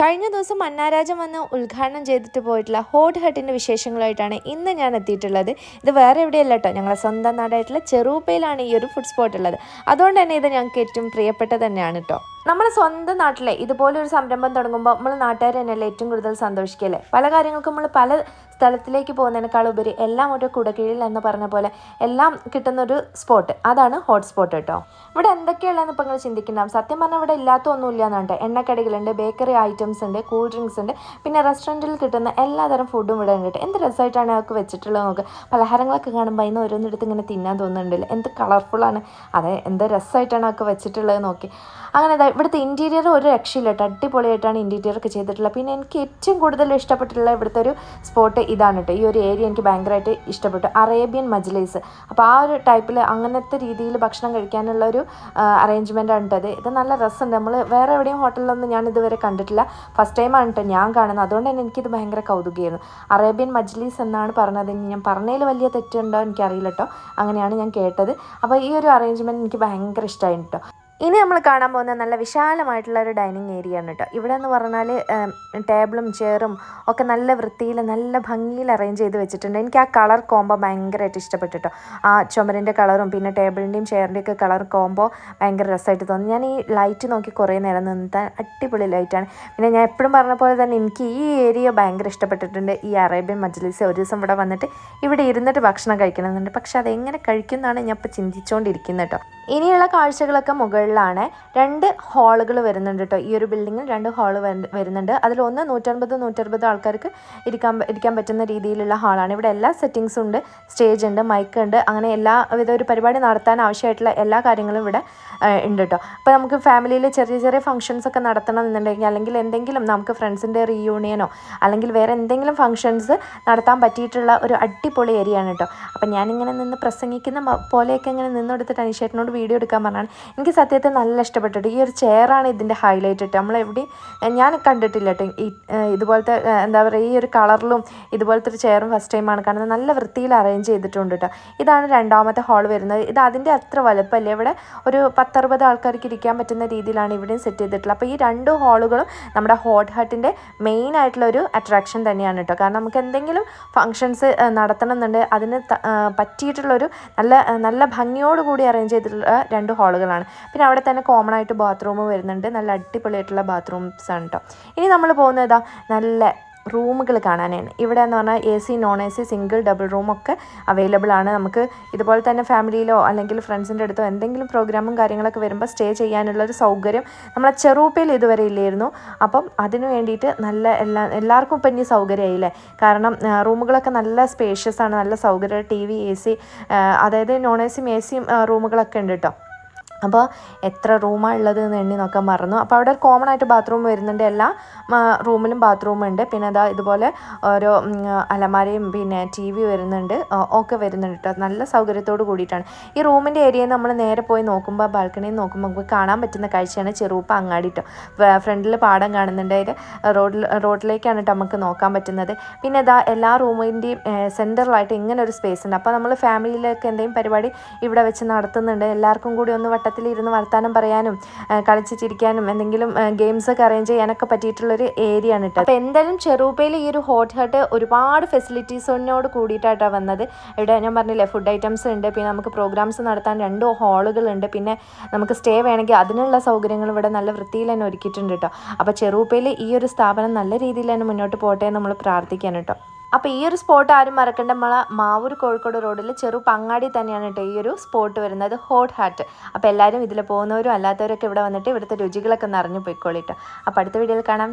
കഴിഞ്ഞ ദിവസം മന്നാരാജം വന്ന് ഉദ്ഘാടനം ചെയ്തിട്ട് പോയിട്ടുള്ള ഹോട്ട് ഹട്ടിന്റെ വിശേഷങ്ങളായിട്ടാണ് ഇന്ന് ഞാൻ എത്തിയിട്ടുള്ളത്. ഇത് വേറെ എവിടെയല്ല കേട്ടോ ഞങ്ങളുടെ സ്വന്തം നാടായിട്ടുള്ള ചെറുപ്പയിലാണ് ഈ ഒരു ഫുഡ് സ്പോട്ട് ഉള്ളത്. അതുകൊണ്ട് തന്നെ ഇത് ഞങ്ങൾക്ക് ഏറ്റവും പ്രിയപ്പെട്ടത് തന്നെയാണ് കേട്ടോ നമ്മുടെ സ്വന്തം നാട്ടിലെ ഇതുപോലെ ഒരു സംരംഭം തുടങ്ങുമ്പോൾ നമ്മൾ നാട്ടുകാർ തന്നെയല്ലേ ഏറ്റവും കൂടുതൽ സന്തോഷിക്കല്ലേ പല കാര്യങ്ങൾക്കും നമ്മൾ പല സ്ഥലത്തിലേക്ക് പോകുന്നതിനേക്കാൾ ഉപരി എല്ലാം ഒരു കുടക്കീഴിൽ എന്ന് പറഞ്ഞ പോലെ എല്ലാം കിട്ടുന്ന ഒരു സ്പോട്ട് അതാണ് ഹോട്ട്സ്പോട്ട് കേട്ടോ ഇവിടെ എന്തൊക്കെയുള്ളതെന്ന് ഇപ്പം നിങ്ങൾ ചിന്തിക്കണം? സത്യം പറഞ്ഞാൽ ഇവിടെ ഇല്ലാത്ത ഒന്നുമില്ല എന്നുണ്ട് എണ്ണക്കടികളുണ്ട് ബേക്കറി ഐറ്റംസ് ഉണ്ട് കൂൾ ഡ്രിങ്ക്സ് ഉണ്ട് പിന്നെ റെസ്റ്റോറന്റിൽ കിട്ടുന്ന എല്ലാതരം ഫുഡും ഇവിടെ ഉണ്ട്. എന്ത് രസമായിട്ടാണ് അവർക്ക് വെച്ചിട്ടുള്ളത് നോക്ക്? പലഹാരങ്ങളൊക്കെ കാണുമ്പോൾ അതിന് ഓരോന്നെടുത്ത് ഇങ്ങനെ തിന്നാൻ തോന്നുന്നുണ്ടല്ലോ. എന്ത് കളർഫുള്ളാണ് അതെ എന്ത് രസമായിട്ടാണ് അവർക്ക് വെച്ചിട്ടുള്ളത് നോക്കി. അങ്ങനെ ഇവിടുത്തെ ഇന്റീരിയർ ഒരു രക്ഷയില്ല കേട്ടോ. അടിപൊളിയായിട്ടാണ് ഇന്റീരിയർ ഒക്കെ ചെയ്തിട്ടുള്ളത്. പിന്നെ എനിക്ക് ഏറ്റവും കൂടുതൽ ഇഷ്ടപ്പെട്ടിട്ടുള്ള ഇവിടുത്തെ ഒരു സ്പോട്ട് ഇതാണ് കേട്ടോ. ഈ ഒരു ഏരിയ എനിക്ക് ഭയങ്കരമായിട്ട് ഇഷ്ടപ്പെട്ടു. അറേബ്യൻ മജ്ലീസ് അപ്പോൾ ആ ഒരു ടൈപ്പിൽ അങ്ങനത്തെ രീതിയിൽ ഭക്ഷണം കഴിക്കാനുള്ള ഒരു അറേഞ്ച്മെന്റ് ആണ് കേട്ടത് ഇത്. നല്ല രസമുണ്ട്. നമ്മൾ വേറെ എവിടെയും ഹോട്ടലിലൊന്നും ഞാൻ ഇതുവരെ കണ്ടിട്ടില്ല. ഫസ്റ്റ് ടൈമാണ് കേട്ടോ ഞാൻ കാണുന്നത്. അതുകൊണ്ട് തന്നെ എനിക്കിത് ഭയങ്കര കൗതുകയായിരുന്നു. അറേബ്യൻ മജ്ലീസ് എന്നാണ് പറഞ്ഞത്. ഞാൻ പറഞ്ഞതിൽ വലിയ തെറ്റുണ്ടോ എനിക്കറിയില്ല കേട്ടോ. അങ്ങനെയാണ് ഞാൻ കേട്ടത്. അപ്പോൾ ഈ ഒരു അറേഞ്ച്മെന്റ് എനിക്ക് ഭയങ്കര ഇഷ്ടമായി ഇനി നമ്മൾ കാണാൻ പോകുന്ന നല്ല വിശാലമായിട്ടുള്ള ഒരു ഡൈനിങ് ഏരിയ ആണ് കേട്ടോ. ഇവിടെ എന്ന് പറഞ്ഞാൽ ടേബിളും ചെയറും ഒക്കെ നല്ല വൃത്തിയിൽ നല്ല ഭംഗിയിൽ അറേഞ്ച് ചെയ്ത് വെച്ചിട്ടുണ്ട്. എനിക്ക് ആ കളർ കോംബോ ഭയങ്കരമായിട്ട് ഇഷ്ടപ്പെട്ടു കേട്ടോ. ആ ചുമരിന്റെ കളറും പിന്നെ ടേബിളിന്റെയും ചെയറിന്റെയൊക്കെ കളർ കോംബോ ഭയങ്കര രസമായിട്ട് തോന്നി. ഞാൻ ഈ ലൈറ്റ് നോക്കി കുറേ നേരം നിന്നിട്ട് അടിപൊളി ലൈറ്റാണ് പിന്നെ ഞാൻ എപ്പോഴും പറഞ്ഞ പോലെ തന്നെ എനിക്ക് ഈ ഏരിയ ഭയങ്കര ഇഷ്ടപ്പെട്ടിട്ടുണ്ട്. ഈ അറേബ്യൻ മജ്ലിസ് ഒരു ദിവസം ഇവിടെ വന്നിട്ട് ഇവിടെ ഇരുന്നിട്ട് ഭക്ഷണം കഴിക്കണമെന്നുണ്ട് പക്ഷെ അതെങ്ങനെ കഴിക്കുന്നതാണ് ഞാൻ ഇപ്പോൾ ചിന്തിച്ചുകൊണ്ടിരിക്കുന്നത് കേട്ടോ. ഇനിയുള്ള കാഴ്ചകളൊക്കെ മുകളിലാണ് രണ്ട് ഹാളുകൾ വരുന്നുണ്ട് കേട്ടോ. ഈ ഒരു ബിൽഡിങ്ങിൽ രണ്ട് ഹാൾ വരുന്നുണ്ട്. അതിലൊന്ന് നൂറ്റൻപത് നൂറ്ററുപത് ആൾക്കാർക്ക് ഇരിക്കാൻ ഇരിക്കാൻ പറ്റുന്ന രീതിയിലുള്ള ഹാളാണ്. ഇവിടെ എല്ലാ സെറ്റിങ്സും ഉണ്ട്. സ്റ്റേജ് ഉണ്ട് മൈക്ക് ഉണ്ട്. അങ്ങനെ എല്ലാ വിധ ഒരു പരിപാടി നടത്താൻ ആവശ്യമായിട്ടുള്ള എല്ലാ കാര്യങ്ങളും ഇവിടെ ഉണ്ട് കേട്ടോ. അപ്പോൾ നമുക്ക് ഫാമിലിയിൽ ചെറിയ ചെറിയ ഫംഗ്ഷൻസ് ഒക്കെ നടത്തണം എന്നുണ്ടെങ്കിൽ അല്ലെങ്കിൽ എന്തെങ്കിലും നമുക്ക് ഫ്രണ്ട്സിന്റെ റീയൂണിയനോ അല്ലെങ്കിൽ വേറെ എന്തെങ്കിലും ഫംഗ്ഷൻസ് നടത്താൻ പറ്റിയിട്ടുള്ള ഒരു അടിപൊളി ഏരിയ ആണ് കേട്ടോ. അപ്പോൾ ഞാനിങ്ങനെ നിന്ന് പ്രസംഗിക്കുന്ന പോലെയൊക്കെ ഇങ്ങനെ നിന്നെടുത്തിട്ട് അനിഷേട്ടനോട് വീഡിയോ എടുക്കാൻ പറഞ്ഞാണ് എനിക്ക് സത്യത്തിൽ നല്ല ഇഷ്ടപ്പെട്ടിട്ട്. ഈ ഒരു ചെയറാണ് ഇതിന്റെ ഹൈലൈറ്റ് ഇട്ട്. നമ്മളെവിടെയും ഞാൻ കണ്ടിട്ടില്ല കേട്ടോ ഇതുപോലത്തെ എന്താ പറയുക ഈ ഒരു കളറിലും ഇതുപോലത്തെ ഒരു ചെയറും ഫസ്റ്റ് ടൈമാണ് കാണുന്നത്. നല്ല വൃത്തിയിൽ അറേഞ്ച് ചെയ്തിട്ടുണ്ട് കേട്ടോ ഇതാണ് രണ്ടാമത്തെ ഹാൾ വരുന്നത്. ഇത് അതിന്റെ അത്ര വലുപ്പമല്ലേ. ഇവിടെ ഒരു പത്തറുപത് ആൾക്കാർക്ക് ഇരിക്കാൻ പറ്റുന്ന രീതിയിലാണ് ഇവിടെയും സെറ്റ് ചെയ്തിട്ടുള്ളത്. അപ്പോൾ ഈ രണ്ട് ഹാളുകളും നമ്മുടെ ഹോട്ട് ഹട്ടിന്റെ മെയിൻ ആയിട്ടുള്ള ഒരു അട്രാക്ഷൻ തന്നെയാണ് കേട്ടോ കാരണം നമുക്ക് എന്തെങ്കിലും ഫങ്ഷൻസ് നടത്തണം എന്നുണ്ടെങ്കിൽ അതിന് പറ്റിയിട്ടുള്ളൊരു നല്ല നല്ല ഭംഗിയോടുകൂടി അറേഞ്ച് ചെയ്തിട്ടുള്ള രണ്ട് ഹാളുകളാണ് പിന്നെ അവിടെ തന്നെ കോമൺ ആയിട്ട് ബാത്റൂം വരുന്നുണ്ട്. നല്ല അടിപൊളിയായിട്ടുള്ള ബാത്റൂംസ് ആണ് കേട്ടോ ഇനി നമ്മൾ പോകുന്നത് നല്ല റൂമുകൾ കാണാനാണ്. ഇവിടെ എന്ന് പറഞ്ഞാൽ A C non A C single double റൂമൊക്കെ അവൈലബിൾ ആണ്. നമുക്ക് ഇതുപോലെ തന്നെ ഫാമിലിയിലോ അല്ലെങ്കിൽ ഫ്രണ്ട്സിന്റെ അടുത്തോ എന്തെങ്കിലും പ്രോഗ്രാമും കാര്യങ്ങളൊക്കെ വരുമ്പോൾ സ്റ്റേ ചെയ്യാനുള്ള ഒരു സൗകര്യം നമ്മളെ ചെറുപ്പയിൽ ഇതുവരെ ഇല്ലായിരുന്നു. അപ്പം അതിന് വേണ്ടിയിട്ട് നല്ല എല്ലാ എല്ലാവർക്കും ഇപ്പം ഇനി സൗകര്യമായില്ലേ? കാരണം റൂമുകളൊക്കെ നല്ല സ്പേഷ്യസ് ആണ്. നല്ല സൗകര്യം ടി വി എ സി അതായത് നോൺ എ സിയും എ സിയും റൂമുകളൊക്കെ ഉണ്ട് കേട്ടോ അപ്പോൾ എത്ര റൂമാണ് ഉള്ളത് എന്ന് എണ്ണി നോക്കാൻ മറന്നു. അപ്പോൾ അവിടെ കോമൺ ആയിട്ട് ബാത്റൂം വരുന്നുണ്ട്. എല്ലാ റൂമിലും ബാത്റൂം ഉണ്ട്. പിന്നെ അതാ ഇതുപോലെ ഓരോ അലമാരയും പിന്നെ ടി വി വരുന്നുണ്ട് ഒക്കെ വരുന്നുണ്ട് കേട്ടോ. നല്ല സൗകര്യത്തോട് കൂടിയിട്ടാണ്. ഈ റൂമിന്റെ ഏരിയയിൽ നമ്മൾ നേരെ പോയി നോക്കുമ്പോൾ ബാൽക്കണിയിൽ നോക്കുമ്പോൾ നമുക്ക് കാണാൻ പറ്റുന്ന കാഴ്ചയാണ് ചെറുപ്പ അങ്ങാടി കേട്ടോ ഫ്രണ്ടിൽ പാടം കാണുന്നുണ്ട്. അതിൽ റോഡിൽ റോഡിലേക്കാണ് കേട്ടോ നമുക്ക് നോക്കാൻ പറ്റുന്നത്. പിന്നെ ഇതാ എല്ലാ റൂമിന്റെയും സെന്ററിലായിട്ട് ഇങ്ങനെ ഒരു സ്പേസ് ഉണ്ട്. അപ്പോൾ നമ്മൾ ഫാമിലിയിലൊക്കെ എന്തെങ്കിലും പരിപാടി ഇവിടെ വെച്ച് നടത്തുന്നുണ്ട്. എല്ലാവർക്കും കൂടി ഒന്ന് വട്ടത്തിലിരുന്ന് വർത്താനം പറയാനും കളിച്ച് ചിരിക്കാനും എന്തെങ്കിലും ഗെയിംസ് ഒക്കെ അറേഞ്ച് ചെയ്യാനൊക്കെ പറ്റിയിട്ടുള്ളൊരു ഏരിയ ആണ് കേട്ടോ. അപ്പോൾ എന്തായാലും ചെറുപ്പയിൽ ഈ ഒരു ഹോട്ട് ഹട്ട് ഒരുപാട് ഫെസിലിറ്റീസിനോട് കൂടിയിട്ടായിട്ടാണ് വന്നത്. ഇവിടെ ഞാൻ പറഞ്ഞില്ലേ ഫുഡ് ഐറ്റംസ് ഉണ്ട് പിന്നെ നമുക്ക് പ്രോഗ്രാംസ് നടത്താൻ രണ്ട് ഹാളുകളുണ്ട് പിന്നെ നമുക്ക് സ്റ്റേ വേണമെങ്കിൽ അതിനുള്ള സൗകര്യങ്ങൾ ഇവിടെ നല്ല വൃത്തിയിൽ തന്നെ ഒരുക്കിയിട്ടുണ്ട് കേട്ടോ. അപ്പോൾ ചെറുപ്പയിൽ ഈ ഒരു സ്ഥാപനം നല്ല രീതിയിൽ തന്നെ മുന്നോട്ട് പോട്ടെ എന്ന് നമ്മൾ പ്രാർത്ഥിക്കാൻ കേട്ടോ. അപ്പോൾ ഈ ഒരു സ്പോട്ട് ആരും മറക്കേണ്ട. നമ്മളെ മാവൂർ കോഴിക്കോട് റോഡിൽ ചെറു പങ്ങാടി തന്നെയാണ് കേട്ടോ ഈ ഒരു സ്പോട്ട് വരുന്നത്. ഹോട്ട് ഹാർട്ട് അപ്പോൾ എല്ലാവരും ഇതിൽ പോകുന്നവരും അല്ലാത്തവരൊക്കെ ഇവിടെ വന്നിട്ട് ഇവിടുത്തെ രുചികളൊക്കെ നിറഞ്ഞു പോയിക്കോളിട്ടോ. അപ്പോൾ അടുത്ത വീഡിയോയിൽ കാണാം.